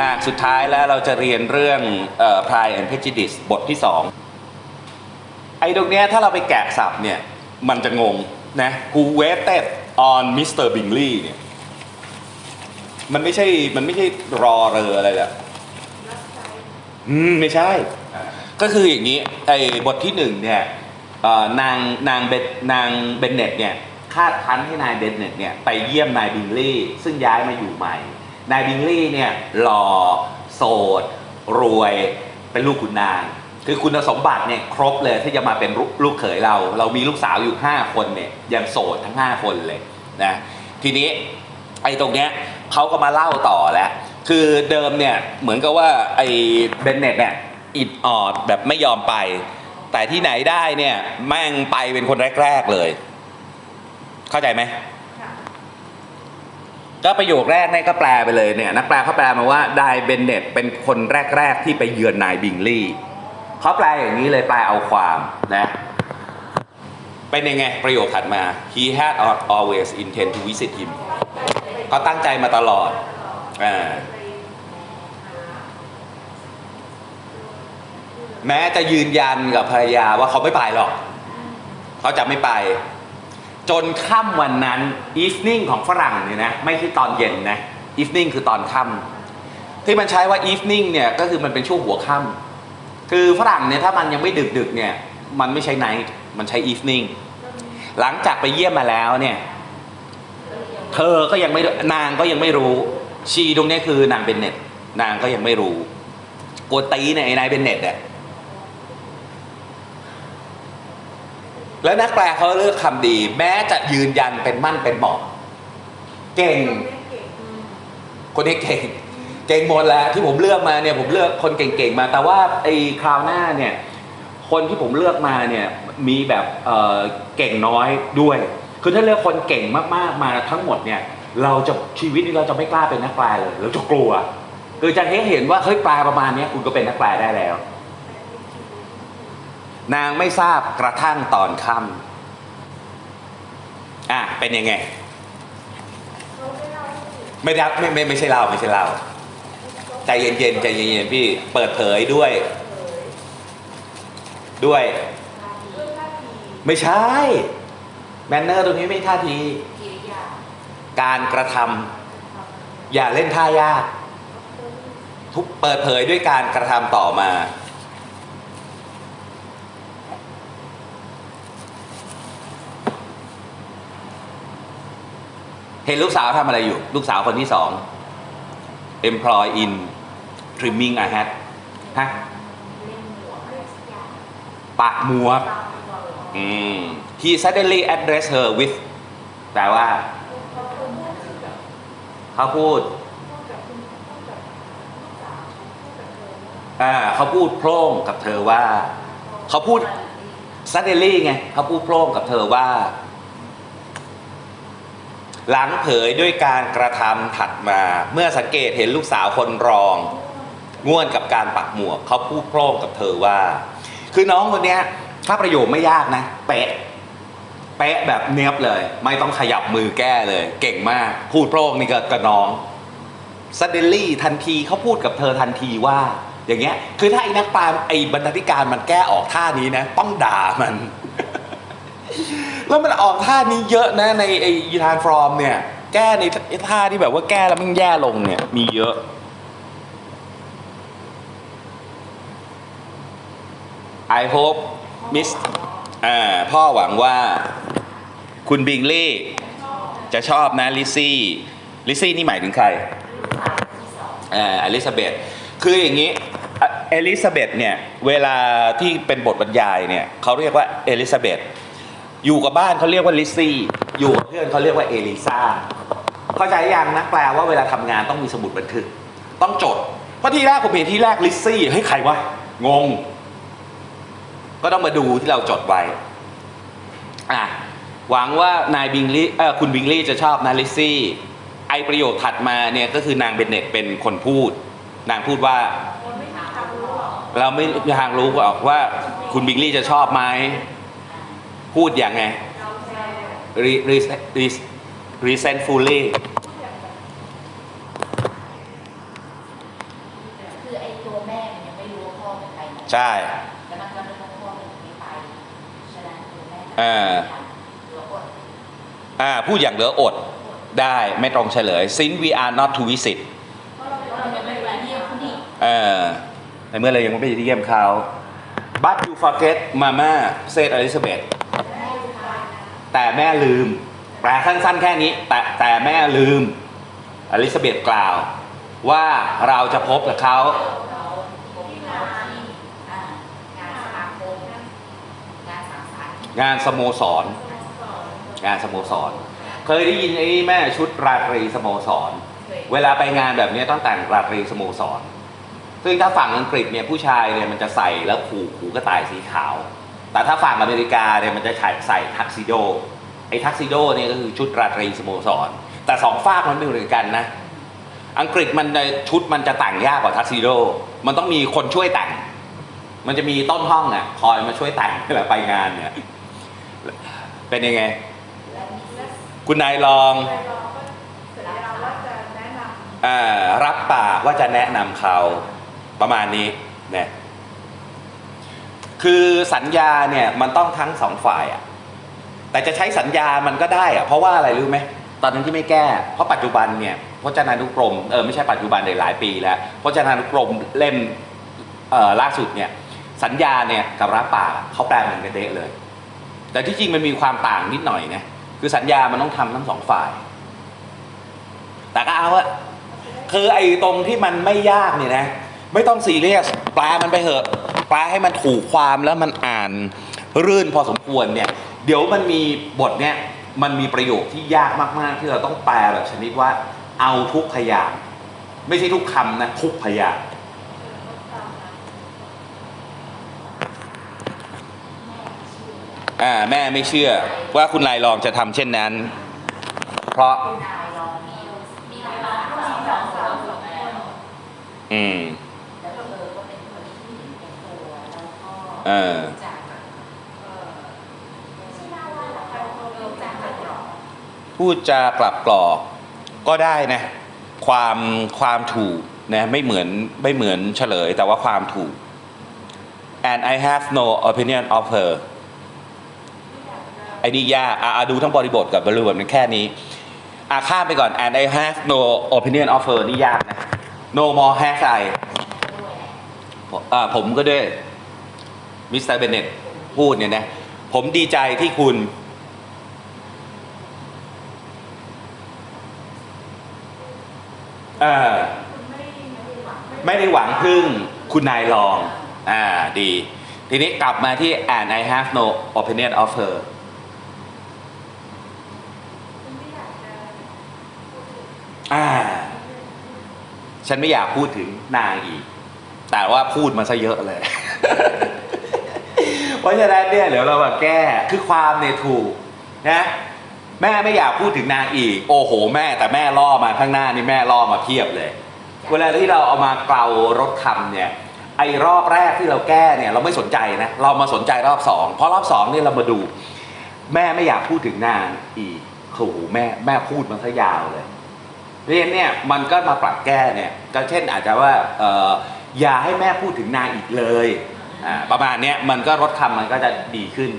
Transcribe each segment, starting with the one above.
อ่าสุดท้ายแล้วเราจะเรียนเรื่องเอ่อ Pride and Prejudice บทที่สองไอ้ตรงเนี้ยถ้าเราไปแกะสับเนี่ย มันจะงงนะ Who waited on Mr. Bingley เนี่ยมันไม่ใช่ มันไม่ใช่รอเรืออะไรอะอืม ไม่ใช่ ก็คืออย่างนี้ไอ้บทที่หนึ่งเนี่ยเอ่อนางนางเบนนางเบนเน็ตเนี่ย คาดคั้นให้นายเบนเน็ตเนี่ยไปเยี่ยมนายบิงลี่ ซึ่งย้ายมาอยู่ใหม่ นายบิงลี่เนี่ยหล่อโสด รวยเป็นลูกขุนนาง คือคุณสมบัติเนี่ยครบเลยที่จะมาเป็นลูกลูกเขยเรา เรามีลูกสาวอยู่ 5 คนเนี่ยยังโสดทั้ง 5 คนเลยนะทีนี้ไอ้ตรงเนี้ยเขาก็มาเล่าต่อแล้วคือเดิมเนี่ยเหมือนกับว่าไอ้เบนเน็ตเนี่ยอิดออดแบบไม่ยอมไป แต่ที่ไหนได้เนี่ยแม่งไปเป็นคนแรก ๆเลย เข้าใจไหมก็ประโยคแรกเนี่ยก็แปลไปเลยเนี่ยนักแปลเขาแปลมาว่าไดเบนเน็ตเป็นคนแรก ๆ ที่ไปเยือนนายบิงลี่เขาแปลอย่างนี้เลยแปลเอาความนะเป็นยังไงประโยคถัดมา he had always intend to visit him เขาตั้งใจมาตลอดอ่าแม้จะยืนยันกับภรรยาว่าเขาไม่ไปหรอก เขาจะไม่ไป จนค่ำวันนั้น evening ของฝรั่งเนี่ยนะไม่ใช่ตอนเย็นนะ evening คือตอนค่ำที่มันใช้ว่า evening เนี่ยก็คือมันเป็นช่วงหัวค่ำคือฝรั่งเนี่ยถ้ามันยังไม่ดึกดึกเนี่ยมันไม่ใช่ night มันใช้ evening หลังจากไปเยี่ยมมาแล้วเนี่ยเธอก็ยังไม่นางก็ยังไม่รู้ ชีตรงนี้คือนางเบนเน็ต นางก็ยังไม่รู้กวนตีเนี่ยไอ้นายเบนเน็ตอะ แล้วนักแปลเขาเลือกคำดี แม้จะยืนยันเป็นมั่นเป็นเหมาะเก่ง คนนี้เก่ง เก่งหมดแล้วที่ผมเลือกมาเนี่ยผมเลือกคนเก่งๆมา แต่ว่าไอ้คราวหน้าเนี่ย คนที่ผมเลือกมาเนี่ยมีแบบเออเก่งน้อยด้วย คือถ้าเลือกคนเก่งมากๆมาทั้งหมดเนี่ย เราจะชีวิตนี้เราจะไม่กล้าเป็นนักแปลเลยเราจะกลัวคือจะเห็นว่าเฮ้ยแปลประมาณนี้คุณก็เป็นนักแปลได้แล้ว นางไม่ทราบกระทั่งตอนค่ำอะเป็นยังไง ไม่ได้ไม่ไม่ไม่ใช่เราไม่ใช่เราใจเย็นๆใจเย็นๆพี่เปิดเผยด้วย ด้วย ไม่ใช่ แมนเนอร์ตรงนี้ไม่ท่าที การกระทำอย่าเล่นท่ายาก ทุกเปิดเผยด้วยการกระทำต่อมา เห็นลูกสาวทำอะไรอยู่ ลูกสาวคนที่สอง employ in trimming a hat ฮะปากหมวกอืม he suddenly addressed her with แปลว่า เขาพูดอ่าเขาพูดโพร่งกับเธอว่า เขาพูด suddenly ไง เขาพูดโพร่งกับเธอว่า หลังเผยด้วยการกระทำถัดมา เมื่อสังเกตเห็นลูกสาวคนรอง ง่วนกับการปักหมวกเขาพูดโพร่งกับเธอว่า คือน้องคนเนี้ย ถ้าประโยคไม่ยากนะ เป๊ะ เป๊ะแบบเนี้ยบเลย ไม่ต้องขยับมือแก้เลย เก่งมาก พูดโพร่งนี่ก็กับน้องสเดลลี่ทันทีเขาพูดกับเธอทันทีว่า อย่างเงี้ย คือถ้าไอ้นักปามไอ้บรรณาธิการมันแก้ออกท่านี้นะ ต้องด่ามัน แล้วมันออกท่านี้เยอะนะในไอยีทานฟรอมเนี่ย แก้ในท่าที่แบบว่าแก้แล้วมันแย่ลงเนี่ย มีเยอะ I hope Miss อ่าพ่อหวังว่าคุณบิงลี่จะชอบนะลิซี่ลิซี่นี่หมายถึงใครอ่าอลิซาเบธคืออย่างนี้อะเอลิซาเบธเนี่ย เวลาที่เป็นบทบรรยายเนี่ยเขาเรียกว่าเอลิซาเบธ อยู่กับบ้านเขาเรียกว่าลิซซี่ อยู่กับเพื่อนเขาเรียกว่าเอลิซาเข้าใจยังนะแปลว่าเวลาทำงานต้องมีสมุดบันทึก ต้องจด เพราะที่แรกผมเห็นที่แรกลิซซี่เฮ้ยใครวะงง ก็ต้องมาดูที่เราจดไว้อะหวังว่านายบิงลี่เออคุณบิงลี่จะชอบนาลิซซี่ ไอประโยคถัดมาเนี่ยก็คือนางเบนเน็ตเป็นคนพูด นางพูดว่าเราไม่มีทางรู้หรอกว่าคุณบิงลี่จะชอบไหม พูดอย่างไง re- re- re- resentfully คือไอ้ตัวแม่มันยังไม่รู้ว่าพ่อเป็นใครนะใช่แล้วมันก็นึกว่าพ่อเป็นไม่ไปฉะนั้นตัวแม่เออตัวอดอ่าพูดอย่างเหลืออดได้ไม่ตรงเฉลย since we are not to visit เพราะเราเรายังไม่ไปเยี่ยมเขาดิเออในเมื่อเรายังไม่ไปเยี่ยมเขา but you forget mama said Elizabeth แต่แม่ลืม แปลสั้นๆ แค่นี้ แต่แต่แม่ลืม อลิซาเบธกล่าว ว่าเราจะพบกับเขาางานสมาคมงานงานสโมสรงานสโมสร เคยได้ยินไอ้แม่ชุดราตรีสโมสร เวลาไปงานแบบนี้ต้องแต่งราตรีสโมสร ซึ่งถ้าฝั่งอังกฤษเนี่ยผู้ชายเนี่ยมันจะใส่แล้วผูกหูกระต่ายสีขาว แต่ถ้าฝั่งอเมริกาเนี่ยมันจะใส่ใส่ทักซิโด ไอ้ทักซิโดเนี่ยก็คือชุดราตรีสโมสร แต่สองฝากมันไม่เหมือนกันนะ อังกฤษมันในชุดมันจะแต่งยากกว่าทักซิโด มันต้องมีคนช่วยแต่ง มันจะมีต้นห้องอะคอยมาช่วยแต่งเวลาไปงานเนี่ย เป็นยังไง คุณนายลองไปรอก็สัญญาว่าจะแนะนำอ่ารับปากว่าจะแนะนำเขาประมาณนี้เนี่ยคือสัญญาเนี่ยมันต้องทั้งสองฝ่ายอะ แต่จะใช้สัญญามันก็ได้อะเพราะว่าอะไรรู้ไหมตอนนั้นที่ไม่แก้ เพราะปัจจุบันเนี่ยพจนานุกรมเออไม่ใช่ปัจจุบันในหลายปีแล้วพจนานุกรมเล่มเอ่อล่าสุดเนี่ยสัญญาเนี่ยกับรับปากเขาแปลเหมือนกันเดะเลย แต่ที่จริงมันมีความต่างนิดหน่อยนะคือสัญญามันต้องทำทั้งสองฝ่าย แต่ก็เอาอะคือไอ้ตรงที่มันไม่ยากเนี่ยนะ ไม่ต้องซีเรียสแปลมันไปเถอะแปลให้มันถูกความแล้วมันอ่านรื่นพอสมควรเนี่ย เดี๋ยวมันมีบทเนี่ยมันมีประโยคที่ยากมากๆ ที่เราต้องแปลแบบชนิดว่า เอาทุกพยางค์ไม่ใช่ทุกคำนะทุกพยางค์อ่าแม่ไม่เชื่อว่าคุณลายลองจะทำเช่นนั้น เพราะคุณนายลองมีมีหลายสาวสองสาวสาวสองคนอืมแล้วเธอก็เป็นคนที่เห็นแก่ตัวแล้วก็เออ จากเอ่อไม่ใช่น่าว่าหรอกค่ะรู้จักกันหรอก พูดจากลับกรอกก็ได้นะความความถูกนะไม่เหมือนไม่เหมือนเฉลย แต่ว่าความถูก and I have no opinion of her ไอ้นี่ยากอะดูทั้งบริบทกับบริบทมันแค่นี้อะข้ามไปก่อน and I have no opinion of her นี่ยากนะ no more has I อ่าผมก็ด้วยมิสเตอร์เบเน็ตพูดเนี่ยนะ ผมดีใจที่คุณ เออไม่ได้หวังพึ่งคุณนายลอง อ่าดี ทีนี้กลับมาที่ and I have no opinion of her อ่า ฉันไม่อยากพูดถึงนางอีก แต่ว่าพูดมาซะเยอะเลย เพราะฉะนั้นเนี่ยเดี๋ยวเรามาแก้ คือความเนี่ยถูกนะ แม่ไม่อยากพูดถึงนางอีก โอ้โห แม่แต่แม่ล่อมาข้างหน้านี่แม่ล่อมาเพียบเลย เวลาที่เราเอามาเกลารถคำเนี่ยไอ้รอบแรกที่เราแก้เนี่ยเราไม่สนใจนะเรามาสนใจรอบสองเพราะรอบสองนี่เรามาดู แม่ไม่อยากพูดถึงนางอีกโอ้โหแม่แม่พูดมาซะยาวเลยเรียนเนี่ยมันก็มาปรับแก้เนี่ยก็เช่นอาจจะว่าเอออย่าให้แม่พูดถึงนางอีกเลยอ่าประมาณเนี้ยมันก็ลดคำมันก็จะดีขึ้น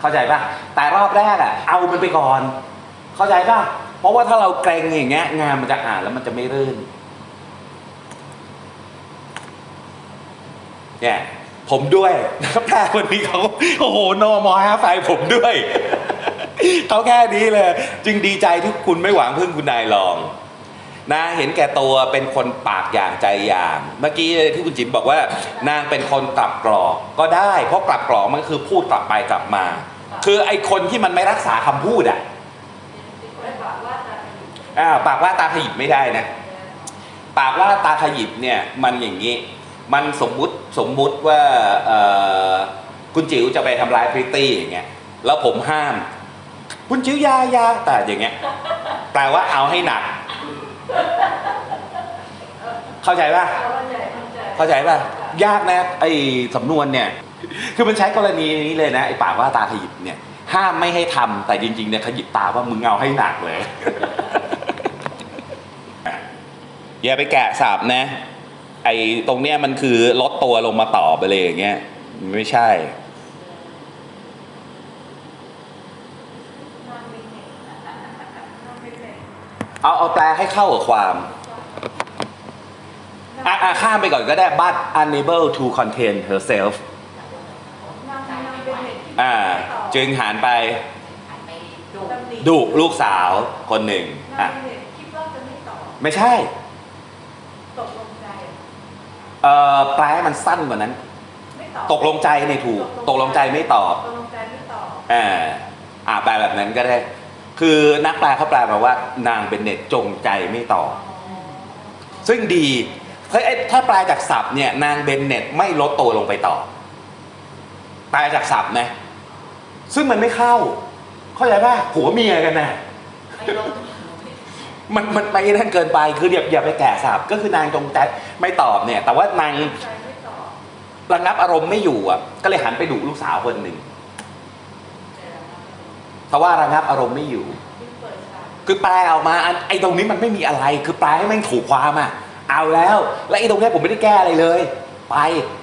เข้าใจป่ะ แต่รอบแรกอะ เอามันไปก่อน เข้าใจป่ะ เพราะว่าถ้าเราเกรงอย่างเงี้ยงานมันจะอ่านแล้วมันจะไม่รื่นเนี่ยผมด้วยนักแพทย์คนนี้เขาโอ้โหโนมอฮาไฟผมด้วยเขาแค่นี้เลย จึงดีใจที่คุณไม่หวังพึ่งคุณนายลอง นะเห็นแก่ตัวเป็นคนปากอย่างใจอย่าง เมื่อกี้ที่คุณจิ๋มบอกว่า นางเป็นคนกลับกรอกก็ได้ เพราะกลับกรอกมันคือพูดกลับไปกลับมา คือไอคนที่มันไม่รักษาคำพูดอะอ่าปากว่าตาขยิบไม่ได้นะ ปากว่าตาขยิบเนี่ยมันอย่างนี้ มันสมมุติสมมุติว่าเอ่อคุณจิ๋วจะไปทำร้ายพริตตี้อย่างเงี้ย แล้วผมห้าม คุณจิ๋วยายาแต่อย่างเงี้ย แปลว่าเอาให้หนัก เข้าใจป่ะ เข้าใจป่ะ ยากนะไอ้สำนวนเนี่ย คือมันใช้กรณีนี้เลยนะไอ้ปากว่าตาขยิบเนี่ยห้ามไม่ให้ทำแต่จริงๆเนี่ยขยิบตาว่ามึงเอาให้หนักเลย อย่าไปแกะสับนะ ไอ้ตรงเนี้ยมันคือลดตัวลงมาต่อไปเลยอย่างเงี้ยไม่ใช่เอาเอาแปลให้เข้ากับความอะอะข้ามไปก่อนก็ได้ but unable to contain herself นอนนอนเป็นเด็กที่ อ่าจึงหันไปหันไปดูตำหนิดุลูกสาวคนหนึ่งนออะนเป็นเด็กคิดว่าจะไม่ตอบไม่ใช่ตกลงใจเอ่อแปลให้มันสั้นกว่านั้นไม่ตอบตกลงใจในถูก ตกลงใจไม่ตอบตกลงใจไม่ตอบอ่าอ่าแปลแบบนั้นก็ได้ คือนักแปลเขาแปลมาว่า นางเป็นเน็ตจงใจไม่ตอบซึ่งดีเฮ้ยไอ้ถ้าแปลจากศัพท์เนี่ยนางเบนเน็ตไม่ลดตัวลงไปต่อแปลจากศัพท์นะ ซึ่งมันไม่เข้า เข้าใจป่ะผัวเมียกันนะไม่ลงมันมันไปนั่นเกินไปคืออย่าอย่าไปแกะศัพท์ก็คือนางจงใจไม่ตอบเนี่ย แต่ว่านางใจไม่ตอบระงับอารมณ์ไม่อยู่อะ ก็เลยหันไปดุลูกสาวคนหนึ่งเพราะว่าระงับอารมณ์ไม่อยู่ที่เปิดฉากคือแปลออกมาอันไอ้ตรงนี้มันไม่มีอะไร คือแปลให้แม่งถูกความอะเอาแล้ว และไอ้ตรงเนี้ยผมไม่ได้แก้อะไรเลย ไป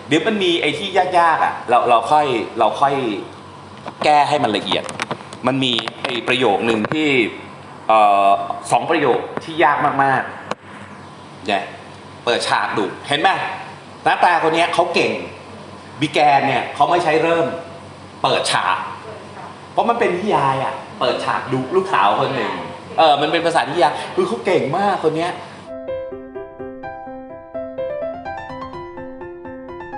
เดี๋ยวมันมีไอ้ที่ยากๆอะ เราเราค่อยเราค่อย แก้ให้มันละเอียด มันมีไอประโยคหนึ่งที่สองประโยคที่ยากมากๆเนี่ยเปิดฉากดุเห็นไหมนักแปลคนนี้เขาเก่งบิแกนเนี่ยเขาไม่ใช้เริ่มเปิดฉากเปิดฉากเพราะมันเป็นนิยายอะเปิดฉากดูลูกสาวคนหนึ่งเออมันเป็นภาษานิยายคือเขาเก่งมากคนเนี้ย